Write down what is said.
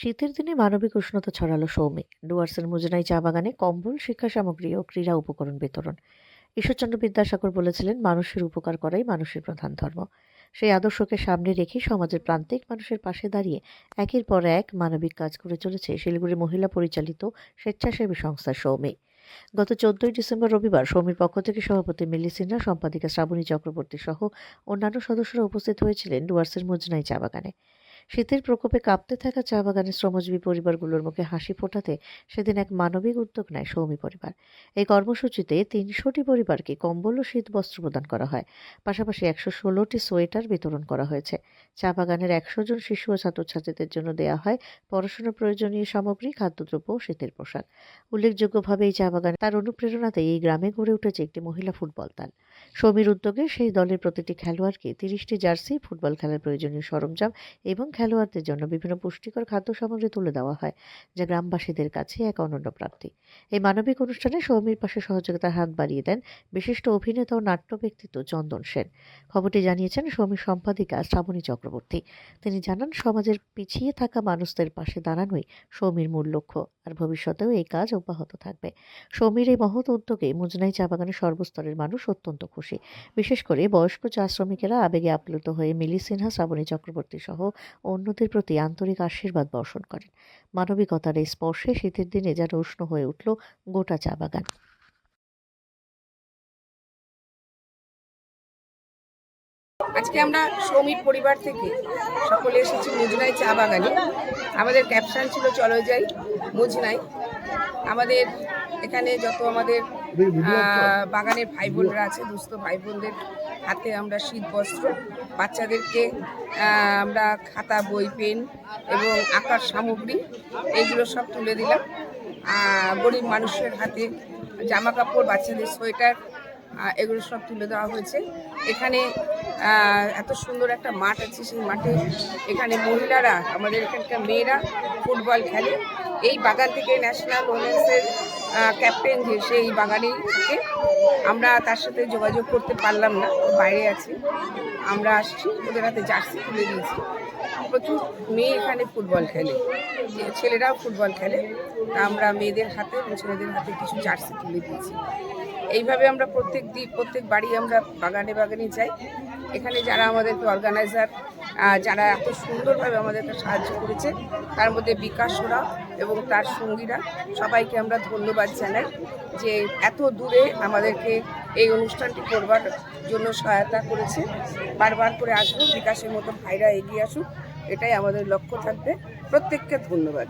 শীতের দিনে মানবিক উষ্ণতা ছড়ালো সৌমে ডুয়ার্সের মুজনাই চা বাগানে কম্বল, শিক্ষা সামগ্রী ও ক্রীড়া উপকরণ বিতরণ। ঈশ্বরচন্দ্র বিদ্যাসাগর বলেছিলেন, মানুষের উপকার করাই মানুষের প্রধান ধর্ম। সেই আদর্শকে সামনে রেখে সমাজের প্রান্তিক মানুষের পাশে দাঁড়িয়ে একের পর এক মানবিক কাজ করে চলেছে শিলিগুড়ি মহিলা পরিচালিত স্বেচ্ছাসেবী সংস্থা সৌমি গত চোদ্দই ডিসেম্বর রবিবার সৌমির পক্ষ থেকে সভাপতি মিলি সিনহা, সম্পাদিকা শ্রাবণী চক্রবর্তী সহ অন্যান্য সদস্যরা উপস্থিত হয়েছিলেন ডুয়ার্সের মুজনাই চা বাগানে। শীতের প্রকোপে কাঁপতে থাকা চা বাগানের শ্রমজীবী পরিবারগুলোর মুখে হাসি ফোটাতে সেদিন এক মানবিক উদ্যোগ নেয় সৌমি পরিবার। এই কর্মসূচিতে তিনশোটি পরিবারকে কম্বল ও শীত বস্ত্র প্রদান করা হয়। পাশাপাশি একশো ষোলোটি সোয়েটার বিতরণ করা হয়েছে। চা বাগানের একশো জন শিশু ও ছাত্রছাত্রীদের জন্য দেয়া হয় পড়াশোনার প্রয়োজনীয় সামগ্রী, খাদ্যদ্রব্য ও শীতের পোশাক। উল্লেখযোগ্যভাবে এই চা বাগানে তার অনুপ্রেরণাতে এই গ্রামে গড়ে উঠেছে একটি মহিলা ফুটবল দল। সৌমির উদ্যোগে সেই দলের প্রতিটি খেলোয়াড়কে তিরিশটি জার্সি, ফুটবল খেলার প্রয়োজনীয় সরঞ্জাম এবং খেলোয়াড়দের জন্য বিভিন্ন পুষ্টিকর খাদ্য সামগ্রী তুলে দেওয়া হয়, যা গ্রামবাসীদের কাছে এক অনন্য প্রাপ্তি। এই মানবিক অনুষ্ঠানে সৌমির পাশে সহযোগিতার হাত বাড়িয়ে দেন বিশিষ্ট অভিনেতা ও নাট্য ব্যক্তিত্ব চন্দন সেন। খবরটি জানিয়েছেন সৌমির সম্পাদিকা শ্রাবণী চক্রবর্তী। তিনি জানান, সমাজের পিছিয়ে থাকা মানুষদের পাশে দাঁড়ানোই সৌমির মূল লক্ষ্য, আর ভবিষ্যতেও এই কাজ অব্যাহত থাকবে। সৌমির এই মহৎ উদ্যোগে মুজনাই চা বাগানের সর্বস্তরের মানুষ অত্যন্ত খুশি। বিশেষ করে বয়স্ক চা শ্রমিকেরা আবেগে আপ্লুত হয়ে মিলি সিনহা, শ্রাবণী চক্রবর্তী সহ অন্যদের প্রতি আন্তরিক আশীর্বাদ বর্ষণ করেন। মানবিকতার এই স্পর্শে শীতের দিনে যেন উষ্ণ হয়ে উঠল গোটা চা বাগান। আজকে আমরা শ্রমিক পরিবার থেকে সকলে এসেছি মুজনাই চা বাগানে। আমাদের ক্যাপশন ছিল, চলো যাই মুজনাই। আমাদের এখানে যত আমাদের বাগানের ভাই বোনরা আছে, দুস্থ ভাই বোনদের হাতে আমরা শীত বস্ত্র বাচ্চাদেরকে আমরা খাতা, বই, পেন এবং আঁকার সামগ্রী, এইগুলো সব তুলে দিলাম। গরিব মানুষের হাতে জামা কাপড় বাচ্চাদের সোয়েটার এগুলো সব তুলে দেওয়া হয়েছে। এখানে এত সুন্দর একটা মাঠ আছে সেই মাঠে এখানে মহিলারা, আমাদের এখানকার মেয়েরা ফুটবল খেলে। এই বাগান থেকে ন্যাশনাল ওমেন্সের ক্যাপ্টেন যে সেই বাগানেই থাকে। আমরা তার সাথে যোগাযোগ করতে পারলাম না বাইরে আছে। আমরা আসছি, ওদের হাতে জার্সি তুলে দিয়েছি। প্রচুর মেয়ে এখানে ফুটবল খেলে। ছেলেরাও ফুটবল খেলে। আমরা মেয়েদের হাতে ছেলেদের হাতে কিছু জার্সি তুলে দিয়েছি। এইভাবে আমরা প্রত্যেক দিন প্রত্যেক বাড়ি আমরা বাগানে বাগানে যাই। এখানে যারা আমাদেরকে অর্গানাইজার যারা এত সুন্দরভাবে আমাদেরকে সাহায্য করেছে, তার মধ্যে বিকাশ ওরা এবং তার সঙ্গীরা, সবাইকে আমরা ধন্যবাদ জানাই যে এত দূরে আমাদেরকে এই অনুষ্ঠানটি করবার জন্য সহায়তা করেছে। বারবার করে আসুক বিকাশের মতো ভাইরা এগিয়ে আসুক, এটাই আমাদের লক্ষ্য থাকবে। প্রত্যেককে ধন্যবাদ।